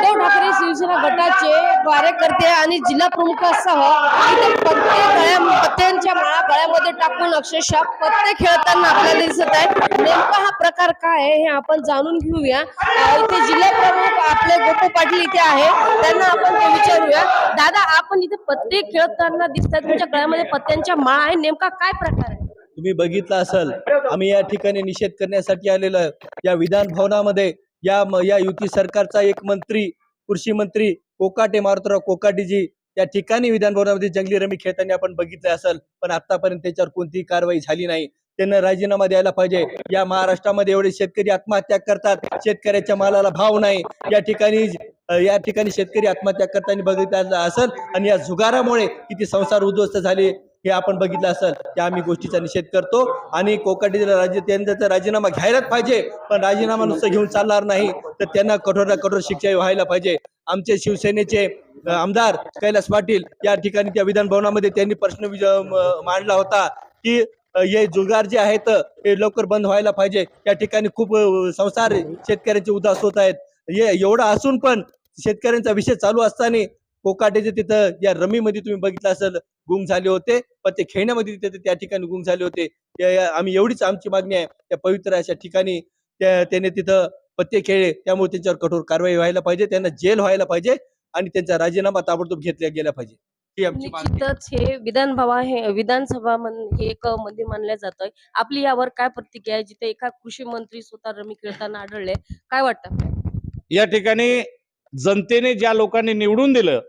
नोकरी शिवसेना गटाचे कार्यकर्ते आणि जिल्हा प्रमुखासह इथे पत्ते गळ्या पत्त्यांच्या माळा गळ्यामध्ये टाकून अक्षरशः पत्ते खेळताना आपल्याला दिसत आहे नेमका हा प्रकार काय आहे हे आपण जाणून घेऊया. इथे जिल्हा प्रमुख आपले गोपू पाटील इथे आहे. त्यांना आपण ते विचारूया. दादा आपण इथे पत्ते खेळताना दिसतात तुमच्या गळ्यामध्ये पत्त्यांच्या माळा आहे नेमका काय प्रकार आहे? तुम्ही बघितलं असेल आम्ही या ठिकाणी निषेध करण्यासाठी आलेलो आहे. या विधान भवनामध्ये या या युती सरकारचा एक मंत्री कृषी मंत्री कोकाटे मारुतराव कोकाटेजी या ठिकाणी विधानभवनामध्ये जंगली रमी खेळताना आपण बघितलं असेल पण आतापर्यंत त्याच्यावर कोणतीही कारवाई झाली नाही. त्यांना राजीनामा द्यायला पाहिजे. या महाराष्ट्रामध्ये एवढे शेतकरी आत्महत्या करतात. शेतकऱ्याच्या मालाला भाव नाही. या ठिकाणी या ठिकाणी शेतकरी आत्महत्या करताना बघितला असेल. आणि या जुगारामुळे किती संसार उद्ध्वस्त झाले. हे आपण बघितलं असेल त्या आम्ही गोष्टीचा निषेध करतो आणि कोकाटीला राज्य त्यांचा राजीनामा घ्यायलाच पाहिजे. पण राजीनामा नुसतं घेऊन चालणार नाही तर त्यांना कठोर कठोर शिक्षा व्हायला पाहिजे. आमचे शिवसेनेचे आमदार कैलास पाटील या ठिकाणी त्या विधान भवनामध्ये त्यांनी प्रश्न मांडला होता की हे जुगार जे आहेत ते लवकर बंद व्हायला पाहिजे. या ठिकाणी खूप संसार शेतकऱ्यांचे उदास होत आहेत. हे एवढं असून पण शेतकऱ्यांचा विषय चालू असताना कोकाटेचे तिथं या रमीमध्ये तुम्ही बघितलं असेल गुंग झाले होते. पण ते खेळण्यामध्ये तिथे त्या ठिकाणी गुंग झाले होते. आम्ही एवढीच आमची मागणी आहे त्या पवित्र अशा ठिकाणी त्या- त्याने तिथं पत्ते खेळले. त्यामुळे त्यांच्यावर कठोर कारवाई व्हायला पाहिजे त्यांना जेल व्हायला पाहिजे आणि त्यांचा राजीनामा ताबडतोब घेतला गेला पाहिजे. ही. निश्चितच हे विधान भवन हे विधानसभा मन- हे एक मंदिर मानलं जातंय. आपली यावर काय प्रतिक्रिया आहे? जिथे एका कृषी मंत्री स्वतः रमी खेळताना आढळले. काय वाटतं या ठिकाणी जनतेने ज्या लोकांनी निवडून दिलं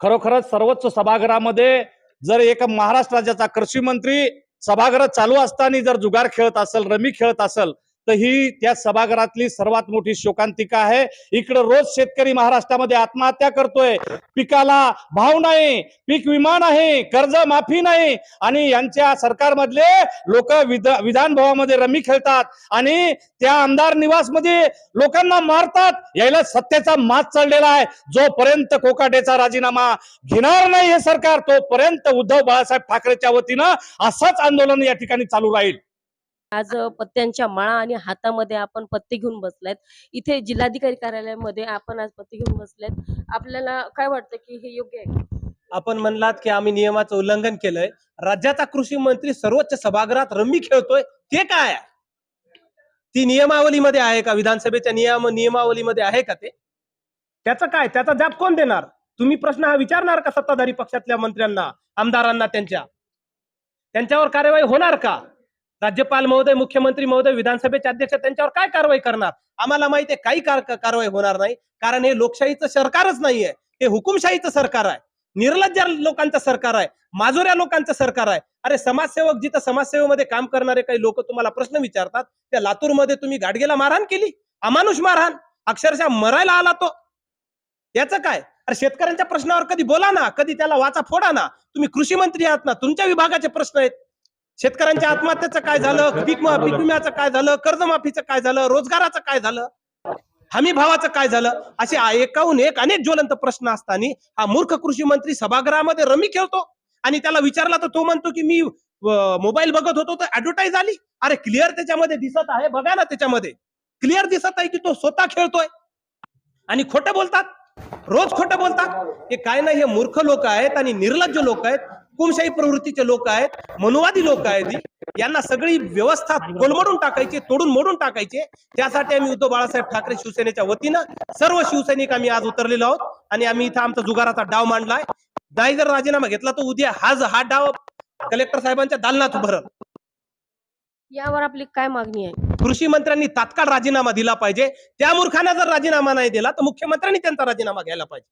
खरोखरच सर्वोच्च सभागृहामध्ये जर एक महाराष्ट्र राज्याचा कृषी मंत्री सभागृह चालू असताना जर जुगार खेळत असेल रमी खेळत असेल तर ही त्या सभागृहातली सर्वात मोठी शोकांतिका आहे. इकडं रोज शेतकरी महाराष्ट्रामध्ये आत्महत्या करतोय. पिकाला भाव नाही. पीक विमा नाही. कर्ज माफी नाही. आणि यांच्या सरकारमधले लोक विधान भवनामध्ये रमी खेळतात. आणि त्या आमदार निवासमध्ये लोकांना मारतात. यायला सत्तेचा मात चाललेला आहे. जोपर्यंत कोकाटेचा राजीनामा घेणार नाही हे सरकार तोपर्यंत उद्धव बाळासाहेब ठाकरेच्या वतीनं असंच आंदोलन या ठिकाणी चालू राहील. आज पत्त्यांच्या माळा आणि हातामध्ये आपण पत्ते घेऊन बसलायत. इथे जिल्हाधिकारी कार्यालयामध्ये आपण आज पत्ते घेऊन बसलायत. आपल्याला काय वाटतं की हे योग्य आहे? आपण म्हणलात की आम्ही नियमाचं उल्लंघन केलंय. राज्याचा कृषी मंत्री सर्वोच्च सभागृहात रम्मी खेळतोय. ते काय आहे? ती नियमावलीमध्ये आहे का? विधानसभेच्या नियम नियमावलीमध्ये आहे का ते? त्याचं काय? त्याचा जाब कोण देणार? तुम्ही प्रश्न हा विचारणार का सत्ताधारी पक्षातल्या मंत्र्यांना आमदारांना त्यांच्या? त्यांच्यावर कार्यवाही होणार का? राज्यपाल महोदय मुख्यमंत्री महोदय विधानसभेचे अध्यक्ष त्यांच्यावर काय कारवाई करणार? आम्हाला माहिती आहे काही कार- कारवाई होणार नाही. कारण हे लोकशाहीचं सरकारच नाहीये. हे हुकुमशाहीचं सरकार आहे. निर्लज्ज लोकांचं सरकार आहे. माजोऱ्या लोकांचं सरकार आहे. अरे समाजसेवक जिथं समाजसेवेमध्ये काम करणारे काही लोक तुम्हाला प्रश्न विचारतात त्या लातूरमध्ये तुम्ही गाडगेला मारहाण केली? अमानुष मारहाण? अक्षरशः मरायला आला तो. याचं काय? अरे शेतकऱ्यांच्या प्रश्नावर कधी बोला ना कधी त्याला वाचा फोडा ना. तुम्ही कृषी मंत्री आहात ना तुमच्या विभागाचे प्रश्न आहेत. शेतकऱ्यांच्या आत्महत्येचं काय झालं? पीक पीक विम्याचं काय झालं? कर्जमाफीचं काय झालं? रोजगाराचं काय झालं? हमी भावाचं काय झालं? असे एकाहून एक अनेक ज्वलंत प्रश्न असताना हा मूर्ख कृषी मंत्री सभागृहामध्ये रमी खेळतो. आणि त्याला विचारला तर तो म्हणतो की मी मोबाईल बघत होतो तर ऍडव्हर्टाईज आली. अरे क्लिअर त्याच्यामध्ये दिसत आहे. बघा ना त्याच्यामध्ये. क्लिअर दिसत आहे की तो स्वतः खेळतोय. आणि खोटं बोलतात. रोज खोटं बोलतात. हे काय नाही हे मूर्ख लोक आहेत आणि निर्लज्ज लोक आहेत. हुकुमशाही प्रवृत्तीचे लोक आहेत मनुवादी लोक आहेत. यांना सगळी व्यवस्था कोलमडून टाकायची तोडून मोडून टाकायचे. त्यासाठी आम्ही उद्धव बाळासाहेब ठाकरे शिवसेनेच्या वतीनं सर्व शिवसैनिक आम्ही आज उतरलेलो आहोत आणि आम्ही इथं आमचा जुगाराचा डाव मांडलाय. नाही जर राजीनामा घेतला तर उद्या हा हा डाव कलेक्टर साहेबांच्या दालनात भरल यावर आपली काय मागणी आहे? कृषी मंत्र्यांनी तात्काळ राजीनामा दिला पाहिजे. त्या मूर्खांना जर राजीनामा नाही दिला तर मुख्यमंत्र्यांनी त्यांचा राजीनामा घ्यायला पाहिजे.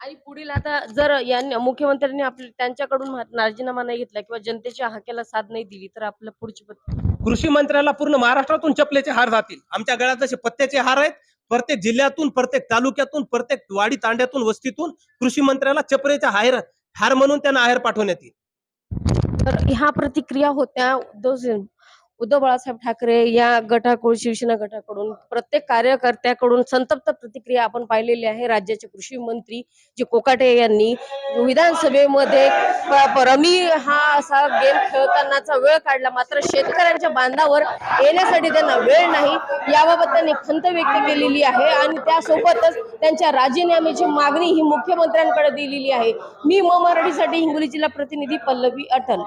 आणि पुढील आता जर यांनी मुख्यमंत्र्यांनी आपल्या त्यांच्याकडून राजीनामा नाही घेतला किंवा जनतेच्या हाकेला साथ नाही दिली तर आपलं पुढची पद्धत? कृषी मंत्र्याला पूर्ण महाराष्ट्रातून चपलेचे हार जातील. आमच्या गळ्यात जसे पत्त्याचे हार आहेत प्रत्येक जिल्ह्यातून प्रत्येक तालुक्यातून प्रत्येक वाडी तांड्यातून वस्तीतून कृषी मंत्र्याला चपरेचा हार हार म्हणून त्यांना आहेर पाठवण्यात येईल. तर ह्या प्रतिक्रिया होत्या उद्धव बाळासाहेब ठाकरे या गटाकडून शिवसेना गटाकडून प्रत्येक कार्यकर्त्याकडून संतप्त प्रतिक्रिया आपण पाहिलेली आहे. राज्याचे कृषी मंत्री जे कोकाटे यांनी विधानसभेमध्ये रमी हा असा गेम खेळतानाचा वेळ काढला. मात्र शेतकऱ्यांच्या बांधावर येण्यासाठी त्यांना वेळ नाही. याबाबत त्यांनी खंत व्यक्त केलेली आहे आणि त्यासोबतच त्यांच्या राजीनाम्याची मागणी ही मुख्यमंत्र्यांकडे दिलेली आहे. मी म मराठीसाठी हिंगोली जिल्हा प्रतिनिधी पल्लवी अटल.